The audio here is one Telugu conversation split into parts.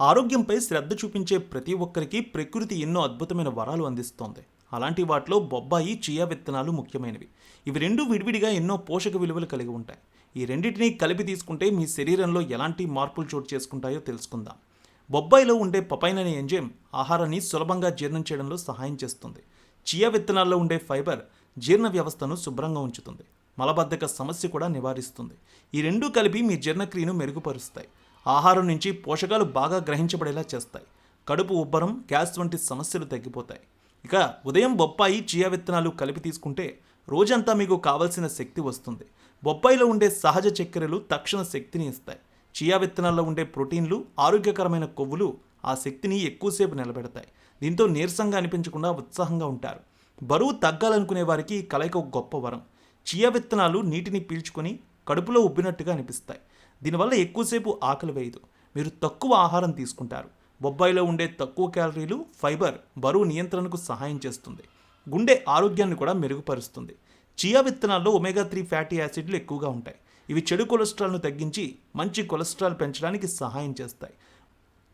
ఆరోగ్యంపై శ్రద్ధ చూపించే ప్రతి ఒక్కరికి ప్రకృతి ఎన్నో అద్భుతమైన వరాలు అందిస్తోంది. అలాంటి వాటిలో బొబ్బాయి చియా విత్తనాలు ముఖ్యమైనవి. ఇవి రెండు విడివిడిగా ఎన్నో పోషక విలువలు కలిగి ఉంటాయి. ఈ రెండింటినీ కలిపి తీసుకుంటే మీ శరీరంలో ఎలాంటి మార్పులు చోటు చేసుకుంటాయో తెలుసుకుందాం. బొబ్బాయిలో ఉండే పపైన్ అనే ఎంజైమ్ ఆహారాన్ని సులభంగా జీర్ణం చేయడంలో సహాయం చేస్తుంది. చియా విత్తనాల్లో ఉండే ఫైబర్ జీర్ణ వ్యవస్థను శుభ్రంగా ఉంచుతుంది. మలబద్ధక సమస్య కూడా నివారిస్తుంది. ఈ రెండూ కలిపి మీ జీర్ణక్రియను మెరుగుపరుస్తాయి. ఆహారం నుంచి పోషకాలు బాగా గ్రహించబడేలా చేస్తాయి. కడుపు ఉబ్బరం గ్యాస్ వంటి సమస్యలు తగ్గిపోతాయి. ఇక ఉదయం బొప్పాయి చియా విత్తనాలు కలిపి తీసుకుంటే రోజంతా మీకు కావలసిన శక్తి వస్తుంది. బొప్పాయిలో ఉండే సహజ చక్కెరలు తక్షణ శక్తిని ఇస్తాయి. చియా విత్తనాల్లో ఉండే ప్రోటీన్లు ఆరోగ్యకరమైన కొవ్వులు ఆ శక్తిని ఎక్కువసేపు నిలబెడతాయి. దీంతో నీరసంగా అనిపించకుండా ఉత్సాహంగా ఉంటారు. బరువు తగ్గాలనుకునే వారికి ఈ కలయిక ఒక గొప్ప వరం. చియా విత్తనాలు నీటిని పీల్చుకొని కడుపులో ఉబ్బినట్టుగా అనిపిస్తాయి. దీనివల్ల ఎక్కువసేపు ఆకలి వేయదు. మీరు తక్కువ ఆహారం తీసుకుంటారు. బొబ్బాయిలో ఉండే తక్కువ క్యాలరీలు ఫైబర్ బరువు నియంత్రణకు సహాయం చేస్తుంది. గుండె ఆరోగ్యాన్ని కూడా మెరుగుపరుస్తుంది. చియా విత్తనాల్లో ఒమేగా త్రీ ఫ్యాటీ యాసిడ్లు ఎక్కువగా ఉంటాయి. ఇవి చెడు కొలెస్ట్రాల్ను తగ్గించి మంచి కొలెస్ట్రాల్ పెంచడానికి సహాయం చేస్తాయి.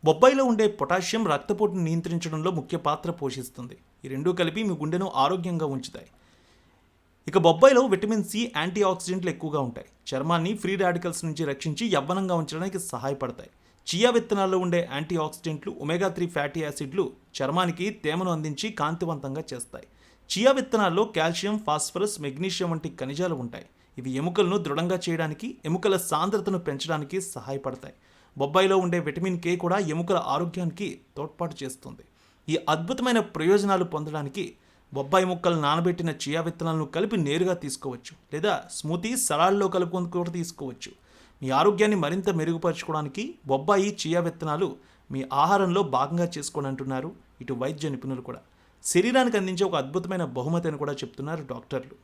బొబ్బాయిలో ఉండే పొటాషియం రక్తపోటును నియంత్రించడంలో ముఖ్య పాత్ర పోషిస్తుంది. ఈ రెండూ కలిపి మీ గుండెను ఆరోగ్యంగా ఉంచుతాయి. ఇక బొబ్బాయిలో విటమిన్ సి యాంటీ ఆక్సిడెంట్లు ఎక్కువగా ఉంటాయి. చర్మాన్ని ఫ్రీ రాడికల్స్ నుంచి రక్షించి యవ్వనంగా ఉంచడానికి సహాయపడతాయి. చియా విత్తనాల్లో ఉండే యాంటీ ఆక్సిడెంట్లు ఒమేగా త్రీ ఫ్యాటీ యాసిడ్లు చర్మానికి తేమను అందించి కాంతివంతంగా చేస్తాయి. చియా విత్తనాల్లో కాల్షియం ఫాస్ఫరస్ మెగ్నీషియం వంటి ఖనిజాలు ఉంటాయి. ఇవి ఎముకలను దృఢంగా చేయడానికి ఎముకల సాంద్రతను పెంచడానికి సహాయపడతాయి. బొబ్బాయిలో ఉండే విటమిన్ కే కూడా ఎముకల ఆరోగ్యానికి తోడ్పాటు చేస్తుంది. ఈ అద్భుతమైన ప్రయోజనాలు పొందడానికి బొబ్బాయి ముక్కలు నానబెట్టిన చియా విత్తనాలను కలిపి నేరుగా తీసుకోవచ్చు లేదా స్మూతీ సలాడ్లో కలుపుకొని కూడా తీసుకోవచ్చు. మీ ఆరోగ్యాన్ని మరింత మెరుగుపరచుకోవడానికి బొబ్బాయి చియా విత్తనాలు మీ ఆహారంలో భాగంగా చేసుకోండి అంటున్నారు ఇటు వైద్య నిపుణులు కూడా. శరీరానికి అందించే ఒక అద్భుతమైన బహుమతి అని కూడా చెప్తున్నారు డాక్టర్లు.